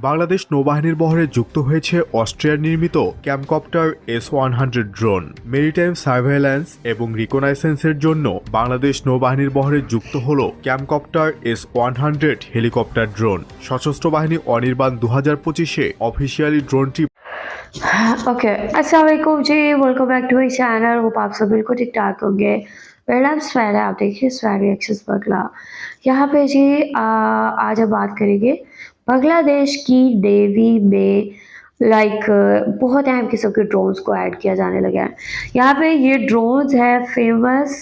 বাংলাদেশ নৌবাহিনীর বহরে যুক্ত হয়েছে অস্ট্রিয়ার নির্মিত Camcopter S one hundred drone maritime surveillance এবং রিকনাইসেন্সের জন্য বাংলাদেশ নৌবাহিনীর বহরে যুক্ত হল Camcopter S one hundred helicopter drone সশস্ত্র বাহিনী অনির্বাণ দু হাজার পঁচিশে অফিসিয়ালি ড্রোনটি ओके अस्सलाम वालेकुम जी welcome back to my channel hope आप सब बिल्कुल ठीक ठाक होंगे मेरा नाम स्वैर है आप देखिए स्वैर एक्सेस बगला यहाँ पे जी आ, आज हम बात करेंगे बांग्लादेश की नेवी में लाइक like, बहुत अहम किस्म के ड्रोन्स को ऐड किया जाने लगा है। यहाँ पे ये ड्रोन्स है फ़ेमस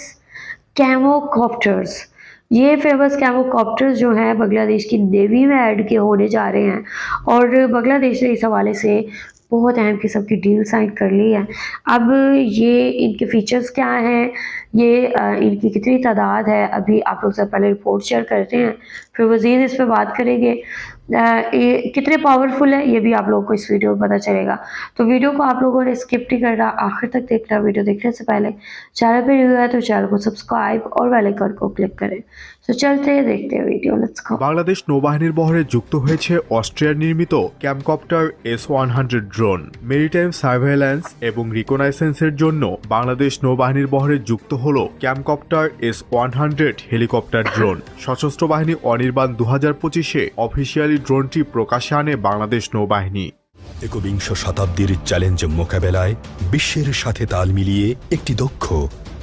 कैमोकॉप्टर्स ये फ़ेमस कैमोकॉप्टर्स जो हैं बांग्लादेश की नेवी में ऐड के होने जा रहे हैं। और बांग्लादेश ने इस हवाले से बहुत अहम किस्म की डील साइन कर ली है। अब ये इनके फीचर्स क्या हैं? ये इनकी कितनी तादाद है? अभी आप लोग से पहले रिपोर्ट शेयर करते हैं फिर मज़ीद इस पर बात करेंगे। ये कितने पावरफुल है ये भी आप लोगों को इस वीडियो में पता चलेगा तो वीडियो को आप लोगों ने स्किप नहीं करना आखिर तक देखना वीडियो देखने से पहले चैनल पर न्यू है तो चैनल को सब्सक्राइब और बेल आइकन को क्लिक करें तो चलते हैं देखते हैं वीडियो लेट्स गो বাংলাদেশ নৌবাহিনীর বহরে যুক্ত হয়েছে অস্ট্রিয়ার নির্মিত Camcopter S one hundred drone maritime surveillance এবং রিকনাইসেন্সের জন্য বাংলাদেশ নৌবাহিনীর বহরে যুক্ত হল Camcopter S one hundred helicopter drone সশস্ত্র বাহিনী অনির্বাণ দু হাজার পঁচিশে অফিসিয়ালি ড্রোনটি প্রকাশে আনে বাংলাদেশ নৌবাহিনী। একবিংশ শতাব্দীর চ্যালেঞ্জ মোকাবেলায় বিশ্বের সাথে তাল মিলিয়ে একটি দক্ষ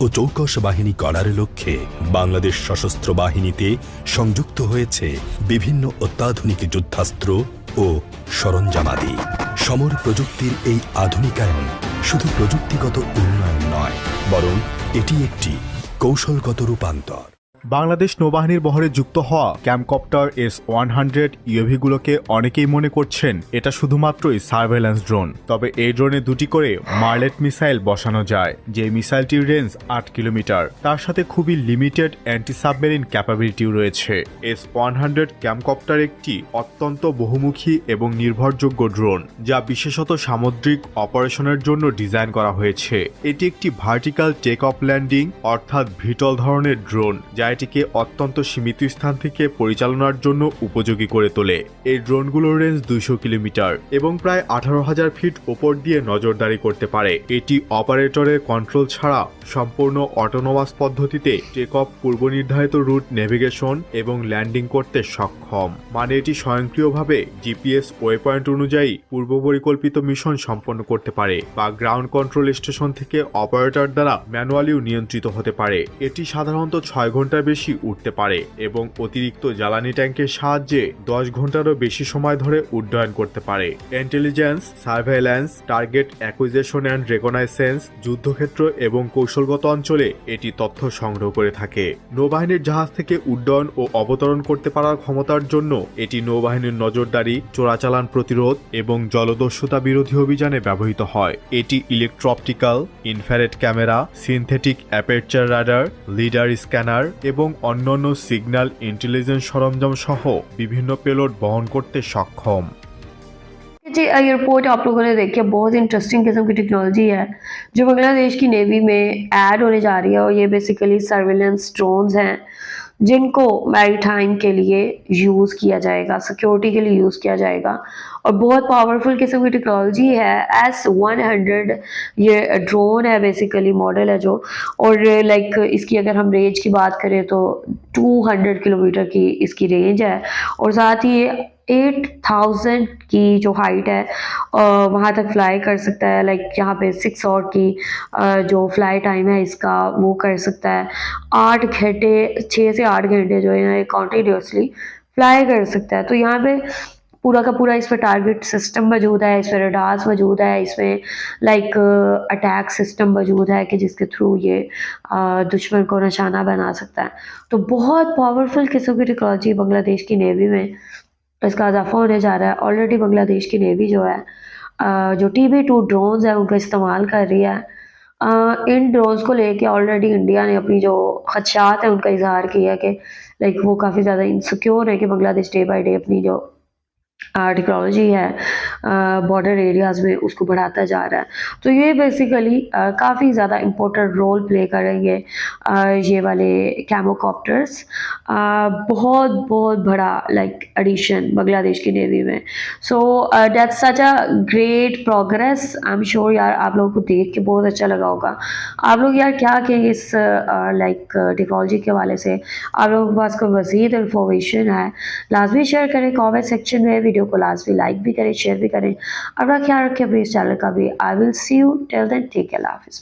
ও চৌকস বাহিনী করার লক্ষ্যে বাংলাদেশ সশস্ত্র বাহিনীতে সংযুক্ত হয়েছে বিভিন্ন অত্যাধুনিক যুদ্ধাস্ত্র ও সরঞ্জামাদি। সমর প্রযুক্তির এই আধুনিকায়ন শুধু প্রযুক্তিগত উন্নয়ন নয়, বরং এটি একটি কৌশলগত রূপান্তর। বাংলাদেশ নৌবাহিনীর বহরে যুক্ত হওয়া ক্যাম্পকপ্টার এস ওয়ান হান্ড্রেড ইউভিগুলোকে অনেকেই মনে করছেন এটা শুধুমাত্রই সার্ভেলেন্স ড্রোন। তবে এই ড্রোনে দুটি করে মার্লেট মিসাইল বসানো যায়, যে মিসাইলটির রেঞ্জ আট কিলোমিটার। তার সাথে খুবই লিমিটেড অ্যান্টি সাবমেরিন ক্যাপাবিলিটিও রয়েছে। এস ওয়ান হান্ড্রেড ক্যাম্পকপ্টার একটি অত্যন্ত বহুমুখী এবং নির্ভরযোগ্য ড্রোন, যা বিশেষত সামুদ্রিক অপারেশনের জন্য ডিজাইন করা হয়েছে। এটি একটি ভার্টিক্যাল টেক অফ ল্যান্ডিং, অর্থাৎ ভিটল ধরনের ড্রোন, যা এটিকে অত্যন্ত সীমিত স্থান থেকে পরিচালনার জন্য উপযোগী করে তোলে। এই ড্রোনগুলোর রেঞ্জ দুইশো কিলোমিটার এবং প্রায় আঠারো হাজার ফিট ওপর দিয়ে নজরদারি করতে পারে। এটি অপারেটরের কন্ট্রোল ছাড়া সম্পূর্ণ অটোনোমাস পদ্ধতিতে টেক অফ পূর্ব নির্ধারিত রুট নেভিগেশন এবং ল্যান্ডিং করতে সক্ষম। মানে এটি স্বয়ংক্রিয়ভাবে জিপিএস ওয়ে পয়েন্ট অনুযায়ী পূর্ব পরিকল্পিত মিশন সম্পন্ন করতে পারে বা গ্রাউন্ড কন্ট্রোল স্টেশন থেকে অপারেটর দ্বারা ম্যানুয়ালিও নিয়ন্ত্রিত হতে পারে। এটি সাধারণত ছয় ঘণ্টার বেশি উঠতে পারে এবং অতিরিক্ত জ্বালানি ট্যাঙ্কের সাহায্যে দশ ঘন্টারও বেশি সময় ধরে উড্ডয়ন করতে পারে। Intelligence surveillance target acquisition and reconnaissance যুদ্ধক্ষেত্র এবং কৌশলগত অঞ্চলে এটি তথ্য সংগ্রহ করে থাকে। নৌবাহিনীর জাহাজ থেকে উড্ডয়ন ও অবতরণ করতে পারার ক্ষমতার জন্য এটি নৌবাহিনীর নজরদারি, চোরাচালান প্রতিরোধ এবং জলদস্যুতা বিরোধী অভিযানে ব্যবহৃত হয়। এটি electro optical infrared camera synthetic aperture radar lidar scanner এবং অন্যান্য সিগন্যাল ইন্টেলিজেন্স সরঞ্জাম সহ বিভিন্ন পেলোড বহন করতে সক্ষম जी ये रिपोर्ट आप लोगों ने देखी है बहुत इंटरेस्टिंग किस्म की टेक्नोलॉजी है जो बांग्लादेश की नेवी में ऐड होने जा रही है और ये बेसिकली सर्विलेंस ड्रोन्स हैं जिनको मैरीटाइम के लिए यूज़ किया जाएगा सिक्योरिटी के लिए यूज़ किया जाएगा। और बहुत पावरफुल किस्म की टेक्नोलॉजी है। एस वन हंड्रेड ये ड्रोन है बेसिकली मॉडल है जो। और लाइक इसकी अगर हम रेंज की बात करें तो टू हंड्रेड किलोमीटर की इसकी रेंज है। और साथ ही एट थाउज़ेंड की जो हाइट है वहाँ तक फ्लाई कर सकता है। लाइक यहाँ पे सिक्स और की जो फ्लाई टाइम है इसका वो कर सकता है। आठ घंटे छः से आठ घंटे जो है कॉन्टीन्यूसली फ्लाई कर सकता है। तो यहाँ पे पूरा का पूरा इस पर टारगेट सिस्टम मौजूद है, इस पर रडार्स मौजूद है इसमें लाइक अटैक सिस्टम मौजूद है कि जिसके थ्रू ये दुश्मन को निशाना बना सकता है। तो बहुत पावरफुल किस्म की टेक्नोलॉजी बांग्लादेश की नेवी में इसका इजाफा होने जा रहा है। ऑलरेडी बांग्लादेश की नेवी जो है जो टी बी टू ड्रोन्स है, उनका इस्तेमाल कर रही है। इन ड्रोन्स को लेके ऑलरेडी इंडिया ने अपनी जो खदशात है, उनका इजहार किया है कि लाइक वो काफ़ी ज़्यादा इनसिक्योर है कि बांग्लादेश डे बाई डे अपनी जो टेक्नोलॉजी है बॉर्डर एरियाज़ में उसको बढ़ाता जा रहा है। तो ये बेसिकली काफ़ी ज़्यादा इम्पोर्टेंट रोल प्ले करेंगे ये वाले कैमोकॉप्टर्स बहुत बहुत बड़ा लाइक एडिशन बांग्लादेश की नेवी में। So that's such a great progress I am sure यार आप लोगों को देख के बहुत अच्छा लगा होगा। आप लोग यार क्या कहेंगे इस लाइक टेक्नोलॉजी के हवाले से? आप लोगों के पास कोई मज़ीद इन्फॉर्मेशन है? लाजमी शेयर करें कमेंट सेक्शन में। वीडियो को लाजमी लाइक भी करें शेयर भी करें। अपना ख्याल रखें अपने इस चैनल का भी। I will see you till then take care हाफिज़।